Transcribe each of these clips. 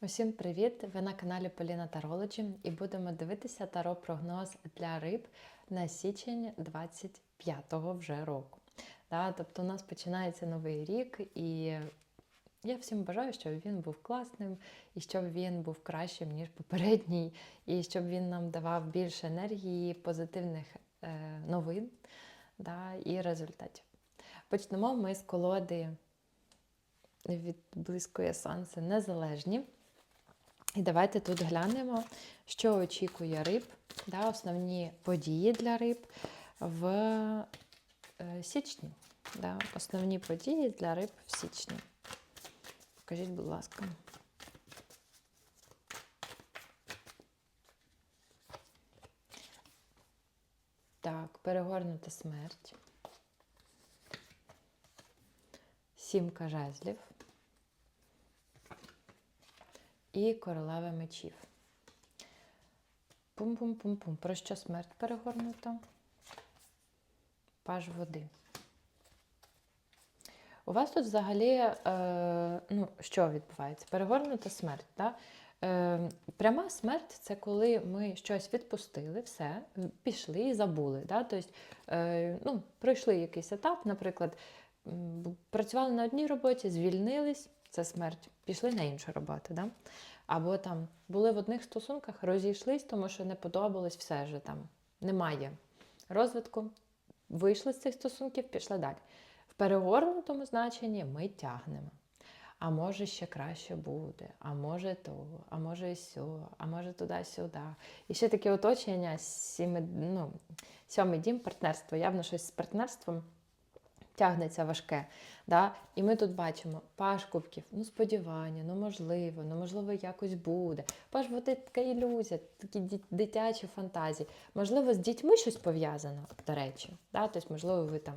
Усім привіт! Ви на каналі Поліна Тарологі і будемо дивитися таро прогноз для риб на січень 25-го вже року. Да, тобто у нас починається новий рік, і я всім бажаю, щоб він був класним, і щоб він був кращим, ніж попередній, і щоб він нам давав більше енергії, позитивних е, новин да, і результатів. Почнемо ми з колоди від близької сонця незалежні. І давайте тут глянемо, що очікує риб, да, основні події для риб в е, січні. Да, Основні події для риб в січні. Покажіть, будь ласка. Так, перегорнута смерть. Сімка жезлів і королева мечів. Пум-пум-пум-пум. Про що смерть перегорнута? Паж води. У вас тут взагалі, е, ну, що відбувається? Перегорнута смерть. Да? Е, пряма смерть це коли ми щось відпустили, все, пішли і забули. Да? Тобто, е, ну, пройшли якийсь етап, наприклад, працювали на одній роботі, звільнились, це смерть, пішли на іншу роботу. Да? Або там були в одних стосунках, розійшлись, тому що не подобалось все вже там. Немає розвитку, вийшли з цих стосунків, пішли далі. В перегорнутому значенні ми тягнемо. А може ще краще буде, а може то, а може і сьо, а може туди-сюди. І ще таке оточення, сіми, ну, сьомий дім, партнерство. Явно щось з партнерством тягнеться важке. Да? І ми тут бачимо паш ну сподівання, ну можливо, ну можливо, якось буде. Паш води така ілюзія, такі дитячі фантазії. Можливо, з дітьми щось пов'язано, до речі. Да? Тобто, можливо, ви там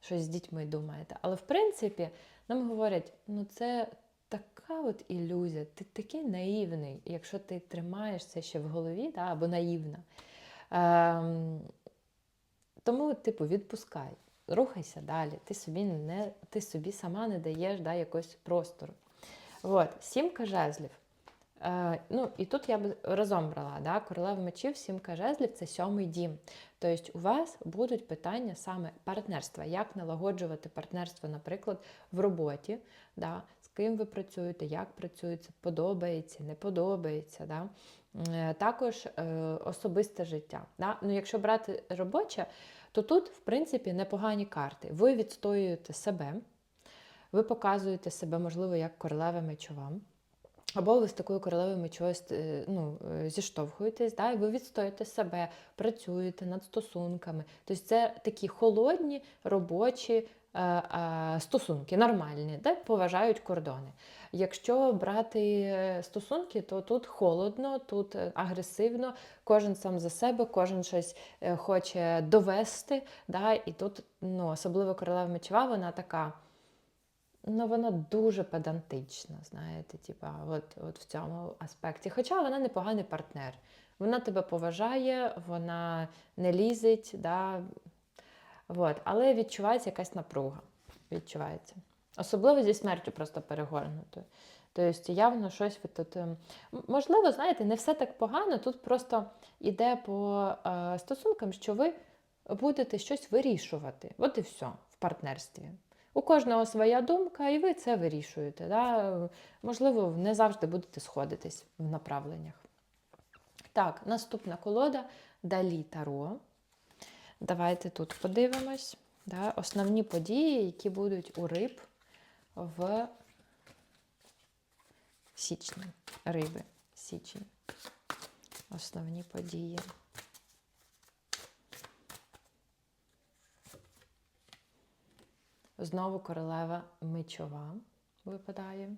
щось з дітьми думаєте. Але в принципі, нам говорять, ну це така от ілюзія, ти такий наївний, якщо ти тримаєш це ще в голові, да? або наївна. Ем, тому, типу, відпускай, рухайся далі. Ти собі не ти собі сама не даєш да, якогось простору. От, сімка жезлів. Е, ну, і тут я б разом брала да, королева мечів, сімка жезлів це сьомий дім. Тобто у вас будуть питання саме партнерства, як налагоджувати партнерство, наприклад, в роботі, да, з ким ви працюєте, як працюєте, подобається, не подобається. Да. Е, Також е, особисте життя. Ну, якщо брати робоче, то тут, в принципі, непогані карти. Ви відстоюєте себе, ви показуєте себе, можливо, як королева мечова. Або ви з такою королевою мечою е, ну, зіштовхуєтесь, да, і ви відстоїте себе, працюєте над стосунками. Тобто це такі холодні робочі стосунки, нормальні, де поважають кордони. Якщо брати е, стосунки, то тут холодно, тут е, агресивно, кожен сам за себе, кожен щось е, хоче довести. Да, і тут ну, особливо королева мечова, вона така. Ну, вона дуже педантична, знаєте, типа, от, от в цьому аспекті. Хоча вона непоганий партнер. Вона тебе поважає, вона не лізить, да? От. але відчувається якась напруга. Відчувається. Особливо зі смертю просто перегорнутою. Тобто, явно щось ви тут. ем, Можливо, знаєте, не все так погано. Тут просто йде по е, стосункам, що ви будете щось вирішувати. От і все в партнерстві. У кожного своя думка, і ви це вирішуєте. Да? Можливо, не завжди будете сходитись в направленнях. Так, наступна колода Далі Таро. Давайте тут подивимось. Да? Основні події, які будуть у риб в січні. Риби, січень. Основні події. Знову королева мечова випадає.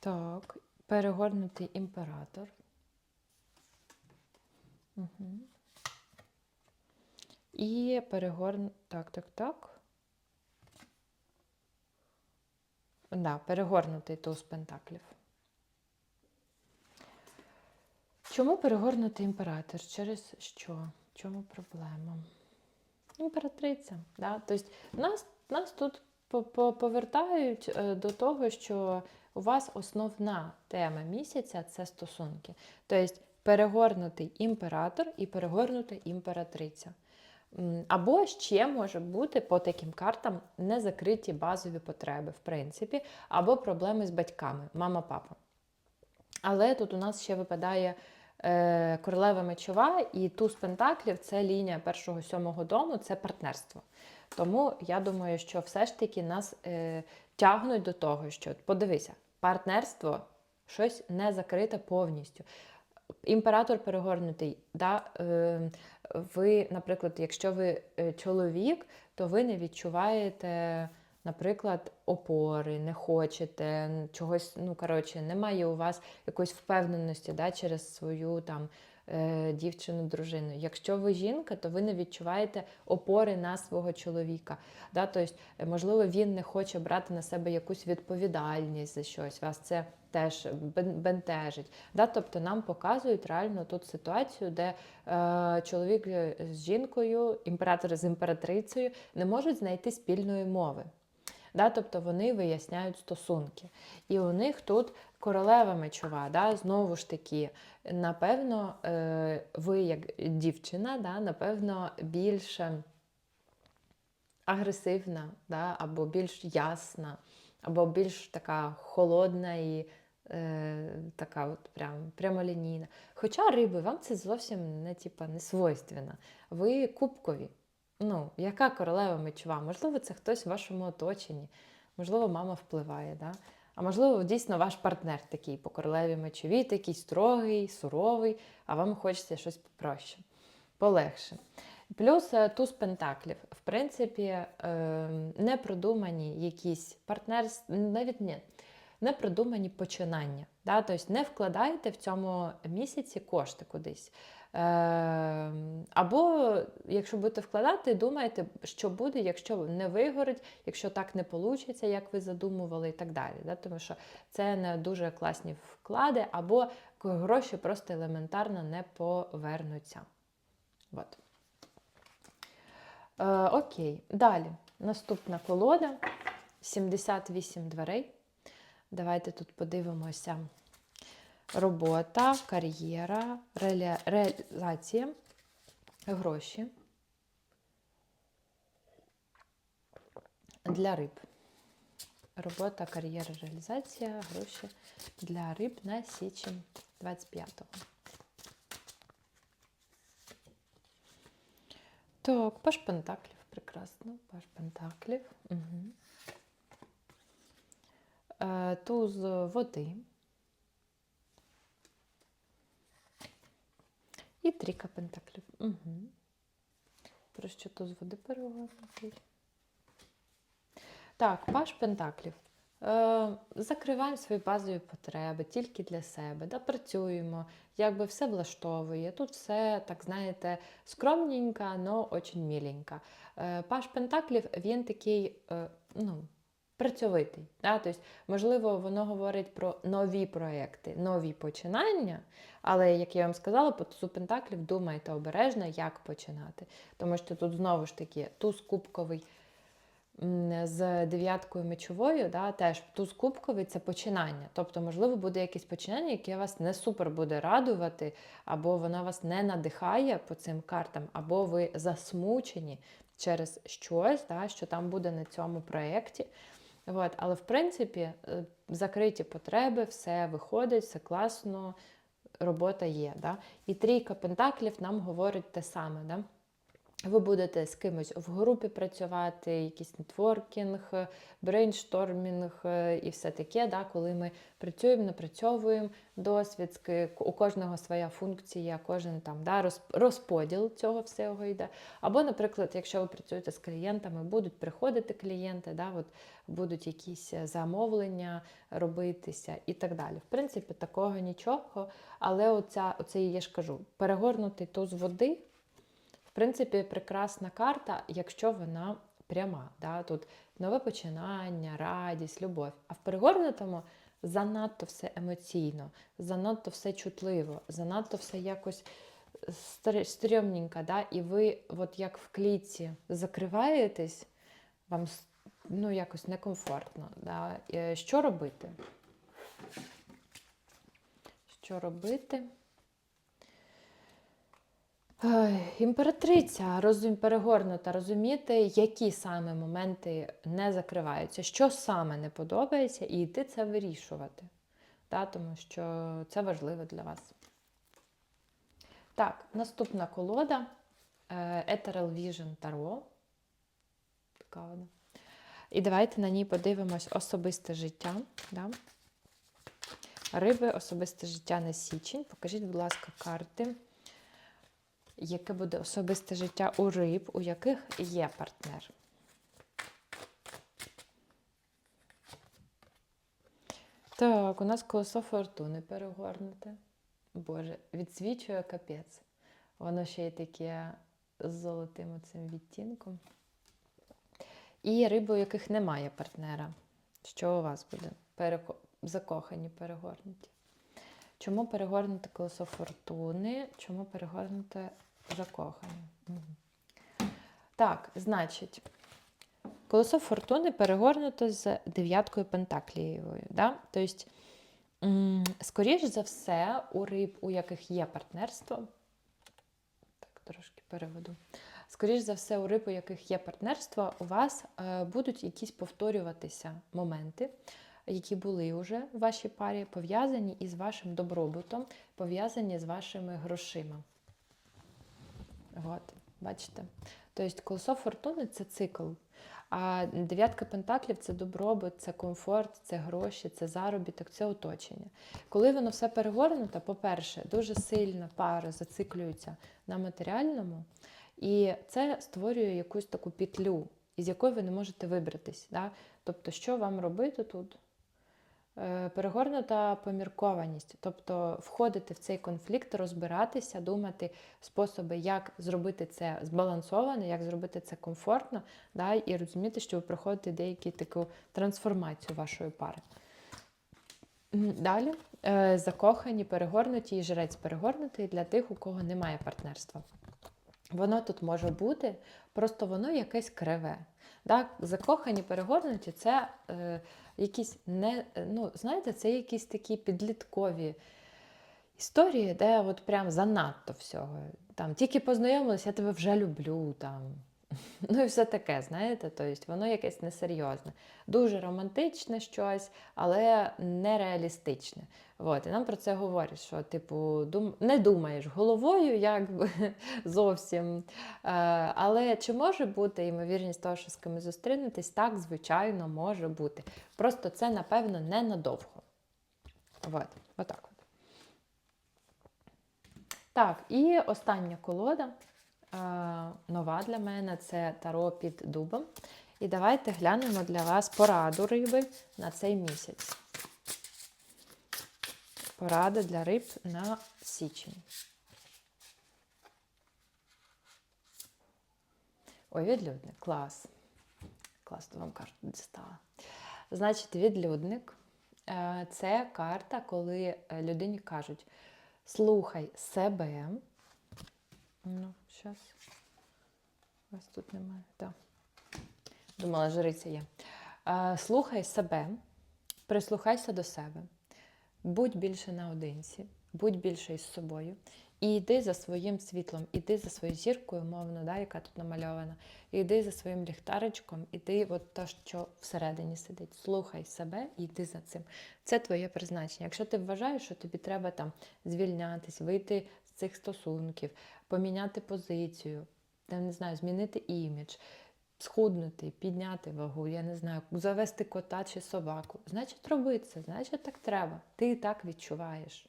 Так, перегорнутий імператор. Угу. І перегорн... Так, так, так. Да, перегорнутий туз пентаклів. Чому перегорнутий імператор? Через що? В чому проблема? Імператриця. Да? Тобто нас, нас тут по- по- повертають е, до того, що у вас основна тема місяця це стосунки. Тобто перегорнутий імператор і перегорнута імператриця. Або ще може бути по таким картам незакриті базові потреби, в принципі, або проблеми з батьками, мама-папа. Але тут у нас ще випадає е, королева мечова і туз пентаклів це лінія першого сьомого дому, це партнерство. Тому я думаю, що все ж таки нас е, тягнуть до того, що подивися, партнерство щось не закрите повністю. Імператор перегорнутий. Да? Е, ви, наприклад, якщо ви е, чоловік, то ви не відчуваєте, наприклад, опори, не хочете чогось, ну коротше, немає у вас якоїсь впевненості да, через свою там е, дівчину, дружину. Якщо ви жінка, то ви не відчуваєте опори на свого чоловіка. Да? Тобто, е, можливо, він не хоче брати на себе якусь відповідальність за щось. Вас це теж бентежить. Да? Тобто нам показують реально тут ситуацію, де е, чоловік з жінкою, імператор з імператрицею не можуть знайти спільної мови. Да? Тобто вони виясняють стосунки. І у них тут королева мечова, да? знову ж таки, напевно, е, ви як дівчина, да? напевно, більше агресивна, да? або більш ясна, або більш така холодна і е, така от прям, прямолінійна. Хоча риби, вам це зовсім не, типа, не свойственно. Ви кубкові. Ну, яка королева мечова? Можливо, це хтось в вашому оточенні, можливо, мама впливає. Да? А можливо, дійсно ваш партнер такий по королеві мечовій, такий строгий, суровий, а вам хочеться щось попроще, полегше. Плюс е, туз пентаклів. В принципі, е, не продумані якісь партнерства, навіть ні, не продумані починання. Да? Тобто не вкладайте в цьому місяці кошти кудись. Е, або, якщо будете вкладати, думайте, що буде, якщо не вигорить, якщо так не вийде, як ви задумували, і так далі. Да? Тому що це не дуже класні вклади, або гроші просто елементарно не повернуться. От. Е, окей, далі. Наступна колода 78 дверей. Давайте тут подивимося. Робота, кар'єра, реалі... реалізація, гроші для риб. Робота, кар'єра, реалізація, гроші для риб на січень 25-го. Так, паш пентаклів, прекрасно. Паш пентаклів. Угу. Е, туз води. І трійка пентаклів. Угу. Про що туз води переговорити? Так, паш пентаклів. Е, закриваємо свої базові потреби тільки для себе, да, працюємо, якби все влаштовує. Тут все, так знаєте, скромненько, але дуже міленько. Е, Паш Пентаклів він такий ну, працьовитий. Да? Тобто, можливо, воно говорить про нові проекти, нові починання, але, як я вам сказала, по тузу Пентаклів думайте обережно, як починати. Тому що тут знову ж таки туз кубковий з дев'яткою мечовою, да, теж туз кубковий це починання. Тобто, можливо, буде якесь починання, яке вас не супер буде радувати, або воно вас не надихає по цим картам, або ви засмучені через щось, да, що там буде на цьому проєкті. От, але в принципі е, закриті потреби, все виходить, все класно, робота є. Да? І трійка пентаклів нам говорить те саме. Да? Ви будете з кимось в групі працювати, якийсь нетворкінг, брейнштормінг е, і все таке, да, коли ми працюємо, напрацьовуємо досвід, у кожного своя функція, кожен там да, розподіл цього всього йде. Або, наприклад, якщо ви працюєте з клієнтами, будуть приходити клієнти, да, от будуть якісь е, замовлення робитися і так далі. В принципі, такого нічого, але оця, оце я ж кажу, перегорнутий туз води. В принципі, прекрасна карта, якщо вона пряма. Да? Тут нове починання, радість, любов. А в перегорнутому занадто все емоційно, занадто все чутливо, занадто все якось стр- стрьомненько. Да? І ви, от як в клітці, закриваєтесь, вам ну, якось некомфортно. Да? Е, Що робити? Що робити? Імператриця розум, перегорнута, розуміти, які саме моменти не закриваються, що саме не подобається, і йти це вирішувати. Да, тому що це важливо для вас. Так, наступна колода е, Ethereal Vision Tarot. Така вона. І давайте на ній подивимось особисте життя. Да? Риби, особисте життя на січень. Покажіть, будь ласка, карти, яке буде особисте життя у риб, у яких є партнер. Так, у нас колесо фортуни перегорнуте. Боже, відсвічує капець. Воно ще й таке з золотим оцим відтінком. І риби, у яких немає партнера. Що у вас буде? Переко... Закохані, перегорнуті. Чому перегорнуте колесо фортуни? Чому перегорнуте закохані? Угу. Так, значить, колесо фортуни перегорнуто з дев'яткою пентаклієвою. Да? Тобто, скоріш за все, у риб, у яких є партнерство, так, трошки переведу. Скоріш за все, у риб, у яких є партнерство, у вас е, будуть якісь повторюватися моменти, які були вже в вашій парі, пов'язані із вашим добробутом, пов'язані з вашими грошима. От, бачите? Тобто колесо фортуни це цикл. А дев'ятка пентаклів це добробут, це комфорт, це гроші, це заробіток, це оточення. Коли воно все перегорнуто, по-перше, дуже сильно пари зациклюються на матеріальному, і це створює якусь таку петлю, із якої ви не можете вибратись. Да? Тобто, що вам робити тут? Е, Перегорнута поміркованість, тобто входити в цей конфлікт, розбиратися, думати способи, як зробити це збалансовано, як зробити це комфортно, да, і розуміти, що ви проходите деяку таку трансформацію вашої пари. Далі е, закохані, перегорнуті і жрець перегорнутий для тих, у кого немає партнерства. Воно тут може бути, просто воно якесь криве. Да? Закохані, перегорнуті це е, якісь не, ну, знаєте, це якісь такі підліткові історії, де от прям занадто всього. Там тільки познайомилися, я тебе вже люблю. Там. Ну і все таке, знаєте, тобто воно якесь несерйозне. Дуже романтичне щось, але нереалістичне. От, і нам про це говорять, що, типу, дум... не думаєш головою, якби зовсім. Е, але чи може бути ймовірність того, що з кимось зустрінетесь? Так, звичайно, може бути. Просто це, напевно, ненадовго. От, отак от. Так, і остання колода. Нова для мене це таро під дубом. І давайте глянемо для вас пораду риби на цей місяць. Порада для риб на січень. Ой, відлюдник, клас. Класно вам карту дістала. Значить, відлюдник е, це карта, коли е, людині кажуть: слухай себе. Ну, зараз. Вас тут немає. Так. Думала, жриця є. Слухай себе, прислухайся до себе. Будь більше наодинці, будь більше із собою. І йди за своїм світлом, іди за своєю зіркою, мовно, да, яка тут намальована. І йди за своїм ліхтаричком, іди от те, що всередині сидить. Слухай себе і йди за цим. Це твоє призначення. Якщо ти вважаєш, що тобі треба там звільнятись, вийти цих стосунків, поміняти позицію, я не знаю, змінити імідж, схуднути, підняти вагу, я не знаю, завести кота чи собаку. Значить, роби це, значить, так треба. Ти і так відчуваєш.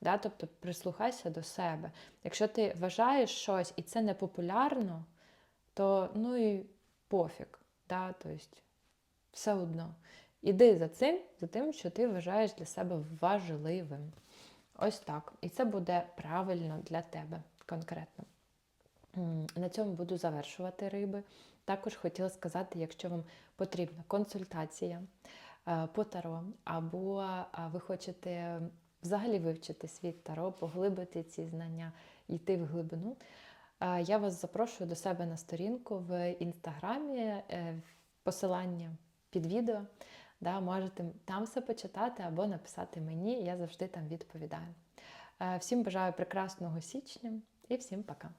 Да? Тобто прислухайся до себе. Якщо ти вважаєш щось і це не популярно, то ну і пофіг. Да? Тобто, все одно. Іди за цим, за тим, що ти вважаєш для себе важливим. Ось так. І це буде правильно для тебе конкретно. На цьому буду завершувати риби. Також хотіла сказати, якщо вам потрібна консультація е, по таро, або ви хочете взагалі вивчити світ таро, поглибити ці знання, йти в глибину, е, я вас запрошую до себе на сторінку в інстаграмі. Е, посилання під відео. Да, можете там все почитати або написати мені, я завжди там відповідаю. Е, Всім бажаю прекрасного січня і всім пока!